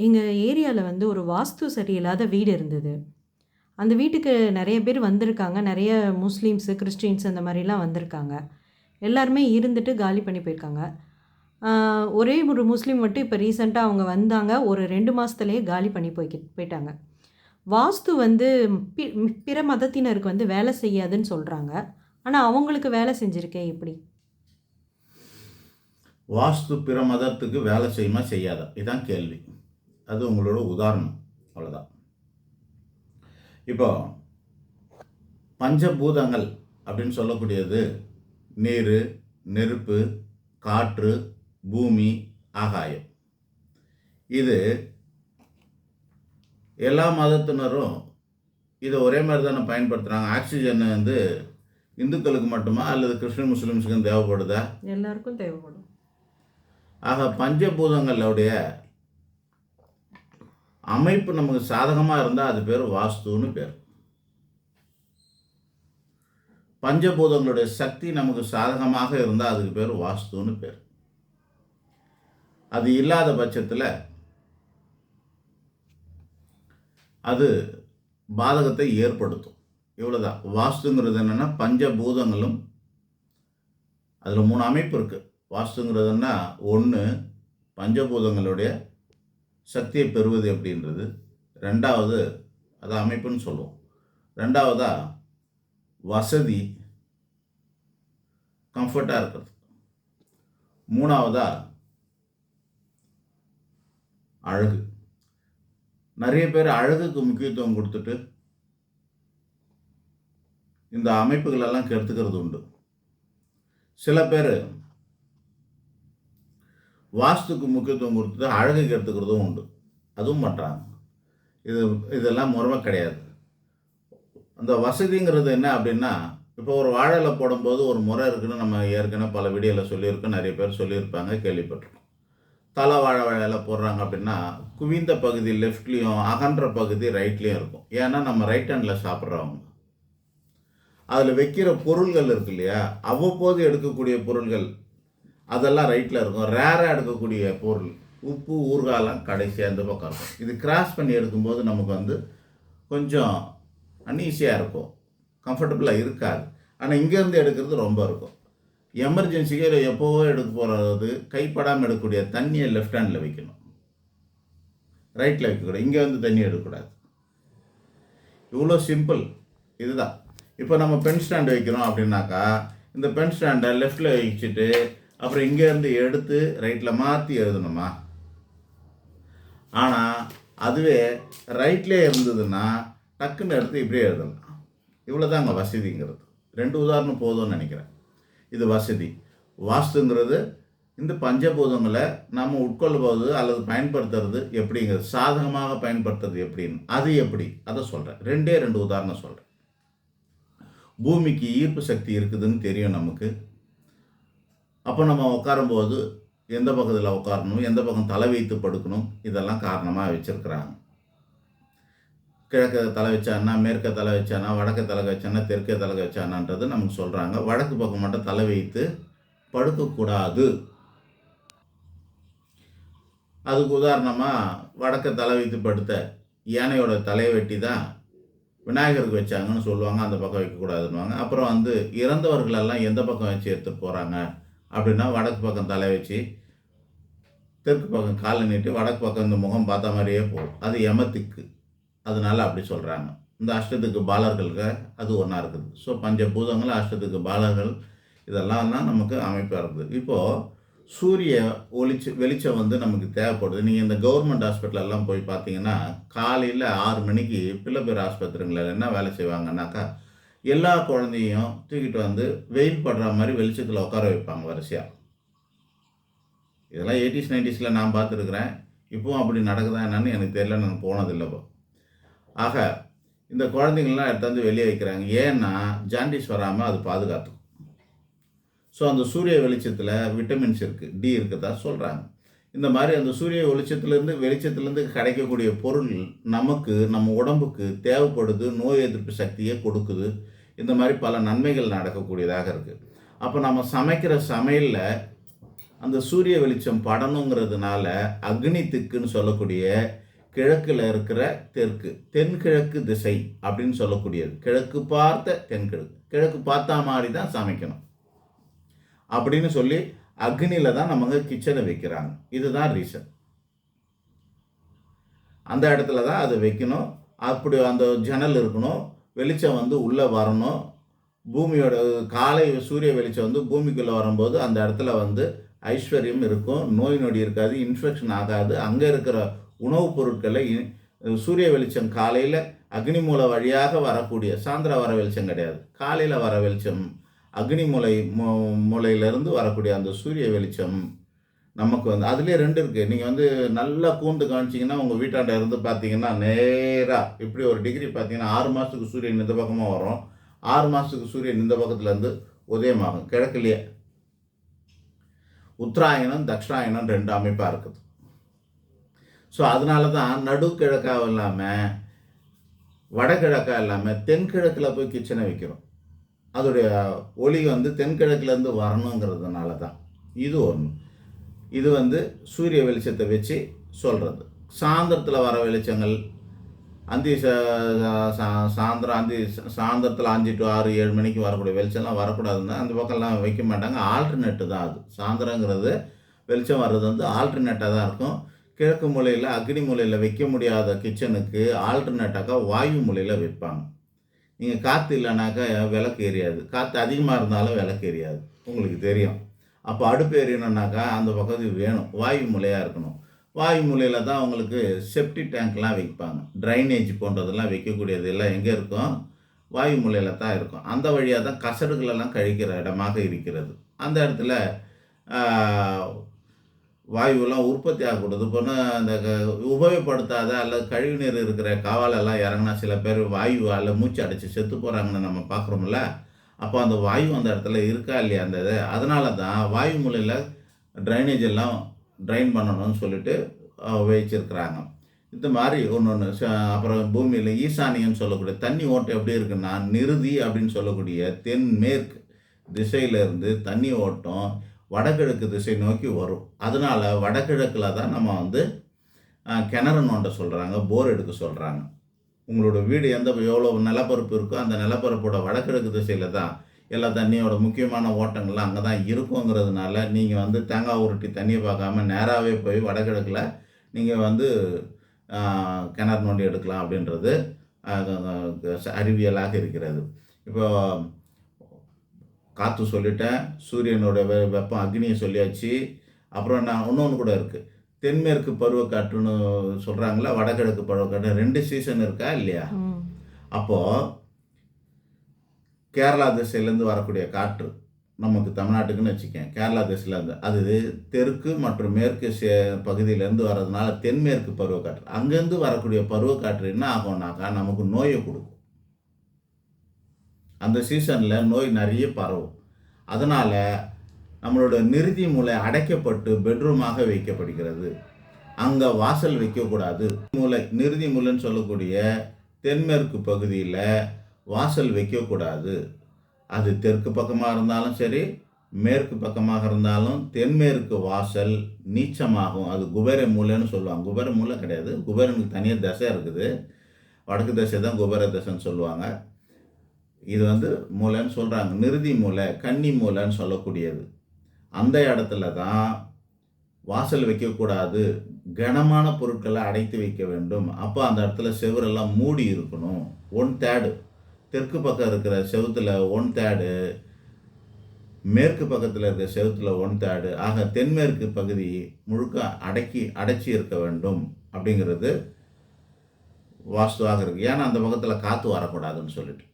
எங்கள் ஏரியாவில் வந்து ஒரு வாஸ்து சரியில்லாத வீடு இருந்தது. அந்த வீட்டுக்கு நிறைய பேர் வந்திருக்காங்க. நிறைய முஸ்லீம்ஸு கிறிஸ்டின்ஸ் அந்த மாதிரிலாம் வந்திருக்காங்க. எல்லாருமே இருந்துட்டு காலி பண்ணி போயிருக்காங்க. ஒரே ஒரு முஸ்லீம் மட்டும் இப்போ ரீசெண்டாக அவங்க வந்தாங்க. ஒரு ரெண்டு மாதத்துலேயே காலி பண்ணி போய்க்கி போயிட்டாங்க. வாஸ்து வந்து பி- பிற மதத்தினருக்கு வந்து வேலை செய்யாதுன்னு சொல்கிறாங்க ஆனால் அவங்களுக்கு வேலை செஞ்சுருக்கேன் எப்படி வாஸ்து பிற மதத்துக்கு வேலை செய்யுமா செய்யாதா? இதுதான் கேள்வி. அது உங்களோட உதாரணம். அவ்வளோதான் இப்போ பஞ்சபூதங்கள் அப்படின்னு சொல்லக்கூடியது நீர் நெருப்பு காற்று பூமி ஆகாயம். இது எல்லா மதத்தினரும் இதை ஒரே மாதிரி தானே பயன்படுத்துகிறாங்க ஆக்சிஜன் வந்து இந்துக்களுக்கு மட்டுமா அல்லது கிறிஸ்டின் முஸ்லிம்ஸுக்கும் தேவைப்படுதா? எல்லாருக்கும் தேவைப்படும். ஆக பஞ்சபூதங்களுடைய அமைப்பு நமக்கு சாதகமாக இருந்தால் அது பேர் வாஸ்துன்னு பேர். பஞ்சபூதங்களுடைய சக்தி நமக்கு சாதகமாக இருந்தால் அதுக்கு பேர் வாஸ்துன்னு பேர். அது இல்லாத பட்சத்தில் அது பாதகத்தை ஏற்படுத்தும். இவ்வளோதான் வாஸ்துங்கிறது என்னென்னா பஞ்சபூதங்களும் அதில் மூணு அமைப்பு இருக்குது வாஸ்துங்கிறதுன்னா ஒன்று பஞ்சபூதங்களுடைய சக்தியை பெறுவது அப்படின்றது ரெண்டாவது அது அமைப்புன்னு சொல்லுவோம். ரெண்டாவதாக வசதி கம்ஃபர்ட்டாக இருக்கிறது. மூணாவதாக அழகு. நிறைய பேர் அழகுக்கு முக்கியத்துவம் கொடுத்துட்டு இந்த அமைப்புகளெல்லாம் கெடுத்துக்கிறது உண்டு. சில பேர் வாஸ்துக்கு முக்கியத்துவம் கொடுத்து அழகுக்கு எடுத்துக்கிறதும் உண்டு. அதுவும் பண்ணுறாங்க இது இதெல்லாம் முறைமை கிடையாது. அந்த வசதிங்கிறது என்ன அப்படின்னா இப்போ ஒரு வாழையில போடும்போது ஒரு முறை இருக்குன்னு நம்ம ஏற்கனவே பல வீடியோவில் சொல்லியிருக்கோம் நிறைய பேர் சொல்லியிருப்பாங்க கேள்விப்பட்டிருக்கோம். தலை வாழை வாழையில் போடுறாங்க அப்படின்னா குவிந்த பகுதி லெஃப்ட்லேயும் அகன்ற பகுதி ரைட்லேயும் இருக்கும். ஏன்னா நம்ம ரைட் ஹேண்டில் சாப்பிட்றவங்க. அதில் வைக்கிற பொருள்கள் இருக்கு இல்லையா? அவ்வப்போது எடுக்கக்கூடிய பொருள்கள் அதெல்லாம் ரைட்டில் இருக்கும். ரேராக எடுக்கக்கூடிய பொருள். உப்பு ஊர்காலம் கடைசியாக இந்த பக்கம் இருக்கும். இது கிராஸ் பண்ணி எடுக்கும்போது நமக்கு வந்து கொஞ்சம் அன்ஈஸியாக இருக்கும். கம்ஃபர்டபுளாக இருக்காது. ஆனால் இங்கேருந்து எடுக்கிறது ரொம்ப இருக்கும். எமர்ஜென்சிக்கு இல்லை எப்போவோ எடுக்க போகிறது கைப்படாமல் எடுக்கக்கூடிய தண்ணியை லெஃப்ட் ஹேண்டில் வைக்கணும். ரைட்டில் வைக்கக்கூடாது. இங்கே வந்து தண்ணி எடுக்கக்கூடாது. இவ்வளோ சிம்பிள் இதுதான். இப்போ நம்ம பென் ஸ்டாண்ட் வைக்கிறோம் அப்படின்னாக்கா இந்த பென் ஸ்டாண்டை லெஃப்டில் வச்சுட்டு அப்புறம் இங்கேருந்து எடுத்து ரைட்டில் மாற்றி எழுதணுமா? ஆனால் அதுவே ரைட்லேயே இருந்ததுன்னா டக்குன்னு எடுத்து இப்படியே எழுதலாம். இவ்வளோ அங்கே வசதிங்கிறது. ரெண்டு உதாரணம் போதும்னு நினைக்கிறேன். இது வசதி. வாஸ்துங்கிறது இந்த பஞ்சபூதங்களை நம்ம உட்கொள்ளும்போது அல்லது பயன்படுத்துறது எப்படிங்கிறது சாதகமாக பயன்படுத்துறது எப்படின்னு அது எப்படி? அதை சொல்கிறேன் ரெண்டே ரெண்டு உதாரணம் சொல்கிறேன் பூமிக்கு ஈர்ப்பு சக்தி இருக்குதுன்னு தெரியும் நமக்கு. அப்போ நம்ம உட்காரும்போது எந்த பக்கத்தில் உட்காரணும் எந்த பக்கம் தலை வைத்து படுக்கணும் இதெல்லாம் காரணமாக வச்சுருக்குறாங்க. கிழக்க தலை வச்சானா மேற்க தலை வச்சானா வடக்க தலை வச்சானா தெற்கே தலை வச்சானான்றது நமக்கு சொல்கிறாங்க வடக்கு பக்கம் மட்டும் தலை வைத்து படுக்கக்கூடாது. அதுக்கு உதாரணமாக வடக்க தலை வைத்து படுத்த யானையோட தலையை வெட்டி தான் விநாயகருக்கு வச்சாங்கன்னு சொல்லுவாங்க. அந்த பக்கம் வைக்கக்கூடாதுன்னுவாங்க. அப்புறம் வந்து இறந்தவர்களெல்லாம் எந்த பக்கம் வச்சு எடுத்துகிட்டு போகிறாங்க அப்படின்னா வடக்கு பக்கம் தலை வச்சு தெற்கு பக்கம் காலை நீட்டி வடக்கு பக்கம் இந்த முகம் பார்த்த மாதிரியே போகும். அது யமத்திக்கு. அதனால அப்படி சொல்கிறாங்க இந்த அஷ்டத்துக்கு பாலர்களுக்கு அது ஒன்றா இருக்குது. ஸோ பஞ்சபூதங்கள் அஷ்டத்துக்கு பாலர்கள் இதெல்லாம் தான் நமக்கு அமைப்பாக இருக்குது. இப்போது சூரிய ஒளிச்சு வெளிச்சம் வந்து நமக்கு தேவைப்படுது. நீங்கள் இந்த கவர்மெண்ட் ஹாஸ்பிட்டலெல்லாம் போய் பார்த்தீங்கன்னா காலையில் ஆறு மணிக்கு பிள்ளைப்பேர் ஆஸ்பத்திரிங்களில் என்ன வேலை செய்வாங்கன்னாக்கா எல்லா குழந்தையும் தூக்கிட்டு வந்து வெயில் படுற மாதிரி வெளிச்சத்தில் உட்கார வைப்பாங்க வரிசையாக இதெல்லாம் எயிட்டிஸ் நைன்டிஸில் நான் பார்த்துருக்குறேன். இப்போவும் அப்படி நடக்குதா என்னன்னு எனக்கு தெரியல நான் போனதில்லை ஆக இந்த குழந்தைங்கள்லாம் எடுத்தாந்து வெளியே வைக்கிறாங்க. ஏன்னா ஜாண்டிஸ் வராமல் அது பாதுகாத்துக்கும். ஸோ அந்த சூரிய வெளிச்சத்தில் விட்டமின்ஸ் இருக்குது டி இருக்கிறதா சொல்கிறாங்க இந்த மாதிரி அந்த சூரிய வெளிச்சத்துலேருந்து வெளிச்சத்துலேருந்து கிடைக்கக்கூடிய பொருள் நமக்கு நம்ம உடம்புக்கு தேவைப்படுது நோய் எதிர்ப்பு சக்தியை கொடுக்குது. இந்த மாதிரி பல நன்மைகள் நடக்கக்கூடியதாக இருக்குது அப்போ நம்ம சமைக்கிற சமையலில் அந்த சூரிய வெளிச்சம் படணுங்கிறதுனால அக்னி திக்குன்னு சொல்லக்கூடிய கிழக்கில் இருக்கிற தெற்கு தென்கிழக்கு திசை அப்படின்னு சொல்லக்கூடியது. கிழக்கு பார்த்த தென்கிழக்கு கிழக்கு. பார்த்தா மாதிரி தான் சமைக்கணும். அப்படின்னு சொல்லி அக்னியில் தான் நமக்கு கிச்சனை வைக்கிறாங்க. இதுதான் ரீசன் அந்த இடத்துல தான் அதை வைக்கணும். அப்படி அந்த ஜன்னல் இருக்கணும். வெளிச்சம் வந்து உள்ளே வரணும். பூமியோட காலை சூரிய வெளிச்சம் வந்து பூமிக்குள்ளே வரும்போது அந்த இடத்துல வந்து ஐஸ்வர்யம் இருக்கும். நோய் நொடி இருக்காது இன்ஃபெக்ஷன் ஆகாது. அங்கே இருக்கிற உணவுப் பொருட்களை சூரிய வெளிச்சம் காலையில் அக்னி மூலை வழியாக வரக்கூடிய சாயந்தர வர வெளிச்சம் கிடையாது. காலையில் வர வெளிச்சம் அக்னி மூலை மூலையிலிருந்து வரக்கூடிய அந்த சூரிய வெளிச்சம். நமக்கு வந்து அதுலேயே ரெண்டு இருக்குது நீங்கள் வந்து நல்லா கூந்து காமிச்சிங்கன்னா உங்கள் வீட்டாண்ட இருந்து பார்த்தீங்கன்னா நேராக இப்படி ஒரு டிகிரி பார்த்தீங்கன்னா ஆறு மாதத்துக்கு சூரியன் இந்த பக்கமாக வரும். ஆறு மாதத்துக்கு சூரியன் இந்த பக்கத்துலேருந்து உதயமாகும். கிழக்குலேயே உத்தராயணம் தக்ஷாயணம் ரெண்டு அமைப்பாக இருக்குது. ஸோ அதனால தான் நடுக்கிழக்காக இல்லாமல் வடகிழக்காக இல்லாமல் தென்கிழக்கில் போய் கிச்சனை வைக்கிறோம். அதோடைய ஒளி வந்து தென்கிழக்குலேருந்து வரணுங்கிறதுனால தான் இது ஒன்று இது வந்து சூரிய வெளிச்சத்தை வச்சு சொல்கிறது சாயந்தரத்தில் வர வெளிச்சங்கள் அந்தி ச- சா- சாயந்தரம் அந்தி சாயந்தரத்தில் அஞ்சு டு ஆறு ஏழு மணிக்கு வரக்கூடிய வெளிச்சம்லாம் வரக்கூடாதுன்னா அந்த பக்கம்லாம் வைக்க மாட்டாங்க. ஆல்டர்னேட்டு தான் அது. சாயந்தரங்கிறது வெளிச்சம் வர்றது வந்து ஆல்டர்னேட்டாக தான் இருக்கும். கிழக்கு மூலையில் அக்னி மூலையில் வைக்க முடியாத கிச்சனுக்கு ஆல்டர்னேட்டாக்கா வாயு மூலையில் வைப்பாங்க. நீங்கள் காற்று இல்லைனாக்கா விளக்கு எரியாது. காற்று அதிகமாக இருந்தாலும் விளக்கு எரியாது. உங்களுக்கு தெரியும். அப்போ அடுப்பு எரியணுன்னாக்கா அந்த பகுதி வேணும். வாயு மூலையாக இருக்கணும். வாயு மூலையில் தான் உங்களுக்கு செப்டி டேங்க்லாம் வைப்பாங்க. ட்ரைனேஜ் போன்றதெல்லாம் வைக்கக்கூடியது எல்லாம் எங்கே இருக்கும்? வாயு மூலையில் தான் இருக்கும். அந்த வழியாக தான் கசடுகளெல்லாம் கழிக்கிற இடமாக இருக்கிறது. அந்த இடத்துல வாயுவெல்லாம் உற்பத்தி ஆகக்கூடாது. இப்போ அந்த க- உபயோகப்படுத்தாத அல்லது கழிவுநீர் இருக்கிற காவாலெல்லாம் இறங்கினா சில பேர் வாயுவால் மூச்சு அடைச்சி செத்து போகிறாங்கன்னு நம்ம பார்க்குறோம்ல. அப்போ அந்த வாயு அந்த இடத்துல இருக்கா இல்லையா அந்த இது? அதனால தான் வாயு மூலையில் ட்ரைனேஜ் எல்லாம் ட்ரைன் பண்ணணும்னு சொல்லிட்டு வச்சிருக்கிறாங்க. இந்த மாதிரி ஒன்று ஒன்று அப்புறம் பூமியில் ஈசானியன்னு சொல்லக்கூடிய தண்ணி ஓட்டம் எப்படி இருக்குன்னா நிறுதி அப்படின்னு சொல்லக்கூடிய தென்மேற்கு திசையிலேருந்து தண்ணி ஓட்டம் வடகிழக்கு திசை நோக்கி வரும். அதனால் வடகிழக்கில் தான் நம்ம வந்து கிணறு நோண்ட சொல்கிறாங்க போர் எடுக்க சொல்கிறாங்க உங்களோட வீடு எந்த எவ்வளோ நிலப்பரப்பு இருக்கோ அந்த நிலப்பரப்போட வடகிழக்கு திசையில் தான் எல்லா தண்ணியோட முக்கியமான ஓட்டங்கள்லாம் அங்கே தான் இருக்குங்கிறதுனால நீங்கள் வந்து தேங்காய் உருட்டி தண்ணியை பார்க்காம நேராகவே போய் வடகிழக்கில் நீங்கள் வந்து கிணறு நோண்டி எடுக்கலாம் அப்படின்றது அறிவியலாக இருக்கிறது. இப்போ காற்று சொல்லிட்டேன் சூரியனோட வெ வெப்பம் அக்னியை சொல்லியாச்சு அப்புறம் நான் இன்னொன்று கூட இருக்குது தென்மேற்கு பருவக்காற்றுன்னு சொல்கிறாங்களா வடகிழக்கு பருவக்காற்று ரெண்டு சீசன் இருக்கா இல்லையா? அப்போது கேரளா திசையிலேருந்து வரக்கூடிய காற்று நமக்கு தமிழ்நாட்டுக்குன்னு வச்சுக்கேன் கேரளா திசையிலேருந்து. அது தெற்கு மற்றும் மேற்கு சே பகுதியிலேருந்து வர்றதுனால தென்மேற்கு பருவக்காற்று. அங்கேருந்து வரக்கூடிய பருவக்காற்று என்ன ஆகும்னாக்கா நமக்கு நோயை கொடுக்கும். அந்த சீசனில் நோய் நிறைய பரவும். அதனால் நம்மளோட நிறுதி மூளை அடைக்கப்பட்டு பெட்ரூமாக வைக்கப்படுகிறது. அங்கே வாசல் வைக்கக்கூடாது. மூளை நிறுதி மூலைன்னு சொல்லக்கூடிய தென்மேற்கு பகுதியில் வாசல் வைக்கக்கூடாது. அது தெற்கு பக்கமாக இருந்தாலும் சரி மேற்கு பக்கமாக இருந்தாலும் தென்மேற்கு வாசல் நீச்சமாகும். அது குபேர மூலைன்னு சொல்லுவாங்க. குபேர மூலை கிடையாது. குபேரனுக்கு தனியாக தசை இருக்குது. வடக்கு தசை தான் குபேர தசைன்னு சொல்லுவாங்க. இது வந்து மூலைன்னு சொல்கிறாங்க நிறுதி மூலை கன்னி மூலைன்னு சொல்லக்கூடியது. அந்த இடத்துல தான் வாசல் வைக்கக்கூடாது. கனமான பொருட்களை அடைத்து வைக்க வேண்டும். அப்போ அந்த இடத்துல செவுரெல்லாம் மூடி இருக்கணும். ஒன் தேர்டு தெற்கு பக்கம் இருக்கிற செவத்தில் ஒன் தேர்டு மேற்கு பக்கத்தில் இருக்கிற செவத்தில் ஒன் தேர்டு ஆக தென்மேற்கு பகுதி முழுக்க அடக்கி அடைச்சி இருக்க வேண்டும். அப்படிங்கிறது வாஸ்துவாக இருக்குது ஏன்னா அந்த பக்கத்தில் காற்று வரக்கூடாதுன்னு சொல்லிட்டு.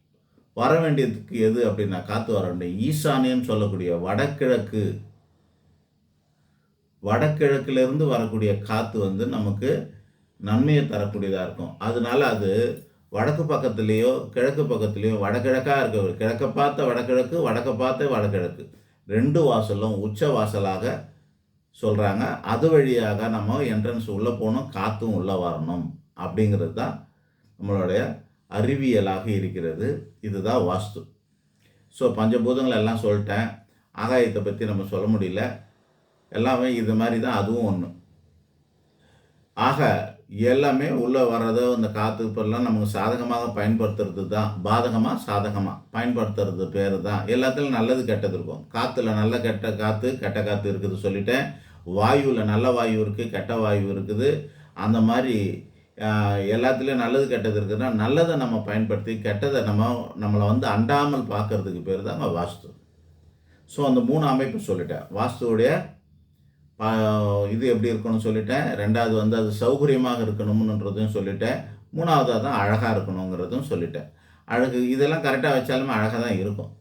வர வேண்டியதுக்கு எது அப்படின்னா காற்று வர வேண்டிய ஈசானியம் சொல்லக்கூடிய வடகிழக்கு வடகிழக்கிலிருந்து வரக்கூடிய காற்று வந்து நமக்கு நன்மையை தரக்கூடியதாக இருக்கும். அதனால அது வடக்கு பக்கத்துலேயோ கிழக்கு பக்கத்துலேயோ வடகிழக்காக இருக்க கிழக்க பார்த்த வடகிழக்கு வடக்க பார்த்த வடகிழக்கு. ரெண்டு வாசலும் உச்ச வாசலாக சொல்கிறாங்க அது வழியாக நம்ம என்ட்ரன்ஸ் உள்ளே போகணும் காற்றும் உள்ளே வரணும். அப்படிங்கிறது தான் நம்மளுடைய அறிவியலாக இருக்கிறது. இதுதான் வாஸ்து. ஸோ பஞ்சபூதங்கள் எல்லாம் சொல்லிட்டேன். ஆகாயத்தை பற்றி நம்ம சொல்ல முடியல. எல்லாமே இது மாதிரி தான் அதுவும் ஒன்று ஆக எல்லாமே உள்ளே வர்றதோ இந்த காற்று இப்பெல்லாம் நமக்கு சாதகமாக பயன்படுத்துறது தான் பாதகமாக சாதகமாக பயன்படுத்துறது பேர் தான் எல்லாத்துலையும் நல்லது கெட்டது இருக்கும். காற்றுல நல்ல கெட்ட காற்று கெட்ட காற்று இருக்குது சொல்லிட்டேன். வாயுவில் நல்ல வாயு இருக்குது கெட்ட வாயு இருக்குது. அந்த மாதிரி எல்லாத்துலேயும் நல்லது கெட்டது இருக்குதுன்னா நல்லதை நம்ம பயன்படுத்தி கெட்டதை நம்ம நம்மளை வந்து அண்டாமல் பார்க்கறதுக்கு பேர் தாங்க வாஸ்து. ஸோ அந்த மூணு அமைப்பு சொல்லிட்டேன். வாஸ்துவுடைய இது எப்படி இருக்கணும்னு சொல்லிட்டேன். ரெண்டாவது வந்து அது சௌகரியமாக இருக்கணும்ன்றதையும் சொல்லிட்டேன். மூணாவதாக தான் அழகாக இருக்கணுங்கிறதும் சொல்லிட்டேன். அழகு இதெல்லாம் கரெக்டாக வச்சாலுமே அழகாக தான் இருக்கும்.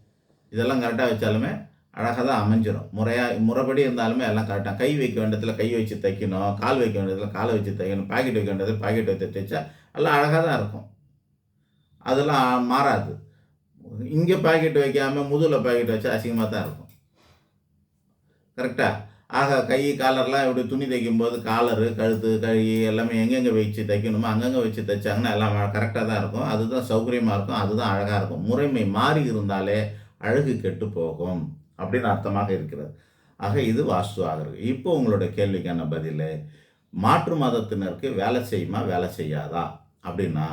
இதெல்லாம் கரெக்டாக வச்சாலுமே அழகாக தான் அமைஞ்சிடும் முறையாக முறைப்படி இருந்தாலுமே எல்லாம் கரெக்டாக கை வைக்க வேண்டியதில் கை வச்சு தைக்கணும் கால் வைக்க வேண்டியதில் காலை வச்சு தைக்கணும் பாக்கெட் வைக்க வேண்டியதில் பாக்கெட் வச்சு தைச்சா எல்லாம் அழகாக தான் இருக்கும். அதெல்லாம் மாறாது. இங்கே பாக்கெட் வைக்காமல் முதுகில் பாக்கெட் வச்சா அசிங்கமாக தான் இருக்கும். கரெக்டாக ஆக கை காலர்லாம் இப்படி துணி தைக்கும்போது காலரு கழுத்து கை எல்லாமே எங்கெங்கே வச்சு தைக்கணுமோ அங்கங்கே வச்சு தைச்சாங்கன்னா எல்லாம் கரெக்டாக தான் இருக்கும். அதுதான் சௌகரியமாக இருக்கும். அதுதான் அழகாக இருக்கும். முறைமை மாறி இருந்தாலே அழகு கெட்டு போகும். அப்படின்னு அர்த்தமாக இருக்கிறது. ஆக இது வாஸ்து ஆகிறது இப்போ உங்களுடைய கேள்விக்கான பதில் மாற்று மதத்தினருக்கு வேலை செய்யுமா வேலை செய்யாதா? அப்படின்னா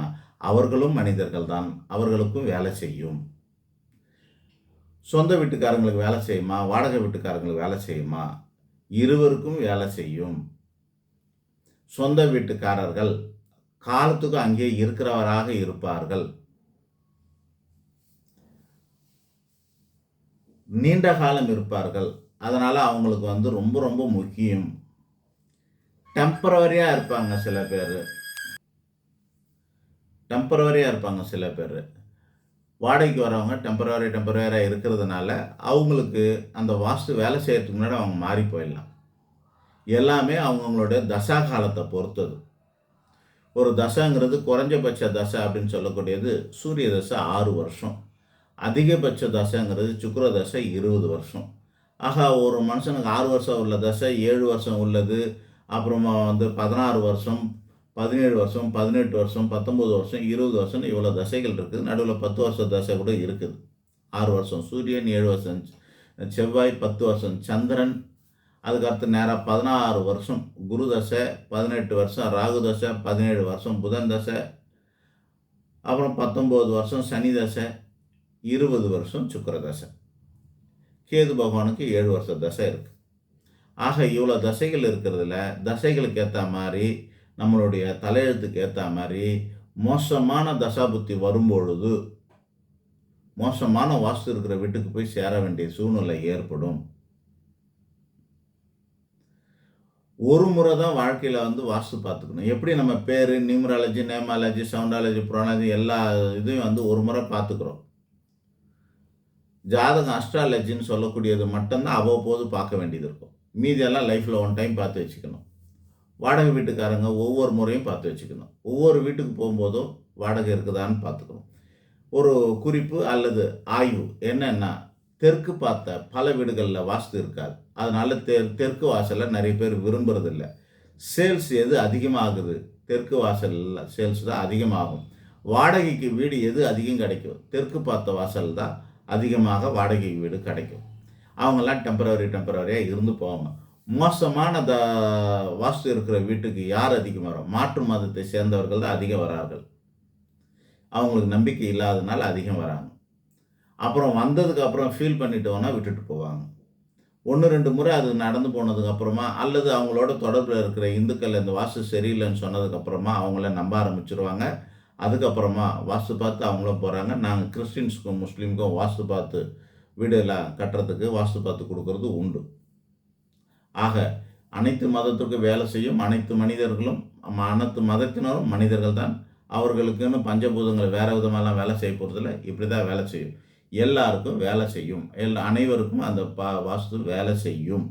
அவர்களும் மனிதர்கள் தான் அவர்களுக்கும் வேலை செய்யும். சொந்த வீட்டுக்காரங்களுக்கு வேலை செய்யுமா? வாடகை வீட்டுக்காரங்களுக்கு வேலை செய்யுமா? இருவருக்கும் வேலை செய்யும். சொந்த வீட்டுக்காரர்கள் காலத்துக்கு அங்கே இருக்கிறவராக இருப்பார்கள். நீண்ட காலம் இருப்பார்கள். அதனால் அவங்களுக்கு வந்து ரொம்ப ரொம்ப முக்கியம். டெம்பரவரியாக இருப்பாங்க சில பேர். டெம்பரவரியாக இருப்பாங்க சில பேர். வாடகைக்கு வரவங்க டெம்பரவரி டெம்பரவரியாக இருக்கிறதுனால அவங்களுக்கு அந்த வாஸ்து வேலை செய்கிறதுக்கு முன்னாடி அவங்க மாறி போயிடலாம். எல்லாமே அவங்கவுங்களுடைய தசா காலத்தை பொறுத்தது. ஒரு தசைங்கிறது குறைஞ்சபட்ச தசை அப்படின்னு சொல்லக்கூடியது சூரிய தசை ஆறு வருஷம். அதிகபட்ச தசைங்கிறது சுக்கர தசை இருபது வருஷம். ஆக ஒரு மனுஷனுக்கு ஆறு வருஷம் உள்ள தசை ஏழு வருஷம் உள்ளது. அப்புறமா வந்து பதினாறு வருஷம் பதினேழு வருஷம் பதினெட்டு வருஷம் பத்தொம்போது வருஷம் இருபது வருஷம் இவ்வளோ தசைகள் இருக்குது. நடுவில் பத்து வருஷம் தசை கூட இருக்குது. ஆறு வருஷம் சூரியன் ஏழு வருஷம் செவ்வாய் பத்து வருஷம் சந்திரன். அதுக்கடுத்து நேராக பதினாறு வருஷம் குரு தசை பதினெட்டு வருஷம் ராகு தசை பதினேழு வருஷம் புதன் தசை. அப்புறம் பத்தொம்போது வருஷம் சனி தசை. இருபது வருஷம் சுக்கர தசை கேது பகவானுக்கு ஏழு வருஷம் தசை இருக்குது ஆக இவ்வளோ தசைகள் இருக்கிறதுல தசைகளுக்கு ஏற்ற மாதிரி நம்மளுடைய தலையெழுத்துக்கு ஏற்ற மாதிரி மோசமான தசாபுத்தி வரும்பொழுது மோசமான வாஸ்து இருக்கிற வீட்டுக்கு போய் சேர வேண்டிய சூழ்நிலை ஏற்படும். ஒரு முறை தான் வாழ்க்கையில் வந்து வாஸ்து பார்த்துக்கணும். எப்படி நம்ம பேர் நியூமராலஜி நேமாலஜி சவுண்டாலஜி புராணாலஜி எல்லா இதையும் வந்து ஒரு முறை பார்த்துக்கிறோம். ஜாதகம் அஸ்ட்ராலஜின்னு சொல்லக்கூடியது மட்டும்தான் அவ்வப்போது பார்க்க வேண்டியது இருக்கும். மீதியெல்லாம் லைஃப்பில் ஒன் டைம் பார்த்து வச்சுக்கணும். வாடகை வீட்டுக்காரங்க ஒவ்வொரு முறையும் பார்த்து வச்சுக்கணும். ஒவ்வொரு வீட்டுக்கு போகும்போதும் வாடகை இருக்குதான்னு பார்த்துக்கணும். ஒரு குறிப்பு அல்லது ஆய்வு என்னென்னா தெற்கு பார்த்த பல வீடுகளில் வாஸ்து இருக்காது. அதனால் தெ தெற்கு வாசலில் நிறைய பேர் விரும்புறதில்ல. சேல்ஸ் எது அதிகமாகுது? தெற்கு வாசலில் சேல்ஸ் தான் அதிகமாகும். வாடகைக்கு வீடு எது அதிகம் கிடைக்கும்? தெற்கு பார்த்த வாசல் தான் அதிகமாக வாடகை வீடு கிடைக்கும். அவங்கெல்லாம் டெம்பரவரி டெம்பரவரியாக இருந்து போவாங்க மோசமான த வாஸ்து இருக்கிற வீட்டுக்கு யார் அதிகம் வரும்? மாற்று மதத்தை சேர்ந்தவர்கள் தான் அதிகம் வரார்கள். அவங்களுக்கு நம்பிக்கை இல்லாதனால அதிகம் வராங்க. அப்புறம் வந்ததுக்கு அப்புறம் ஃபீல் பண்ணிட்டோன்னா விட்டுட்டு போவாங்க. ஒன்று ரெண்டு முறை அது நடந்து போனதுக்கு அப்புறமா அல்லது அவங்களோட தொடர்பில் இருக்கிற இந்துக்கள் இந்த வாஸ்து சரியில்லைன்னு சொன்னதுக்கப்புறமா அவங்கள நம்ப ஆரம்பிச்சிருவாங்க. அதுக்கப்புறமா வாஸ்து பார்த்து அவங்களும் போகிறாங்க நாங்கள் கிறிஸ்டின்ஸுக்கும் முஸ்லீமுக்கும் வாஸ்து பார்த்து வீடெல்லாம் கட்டுறதுக்கு வாஸ்து பார்த்து கொடுக்கறது உண்டு. ஆக அனைத்து மதத்துக்கும் வேலை செய்யும் அனைத்து மனிதர்களும் அனைத்து மதத்தினரும் மனிதர்கள் தான் அவர்களுக்குன்னு பஞ்சபூதங்கள் வேறு விதமாலாம் வேலை செய்ய போகிறதில்ல இப்படி தான் வேலை செய்யும். எல்லாருக்கும் வேலை செய்யும். எல்லா அனைவருக்கும் அந்த பா வாஸ்து வேலை செய்யும்.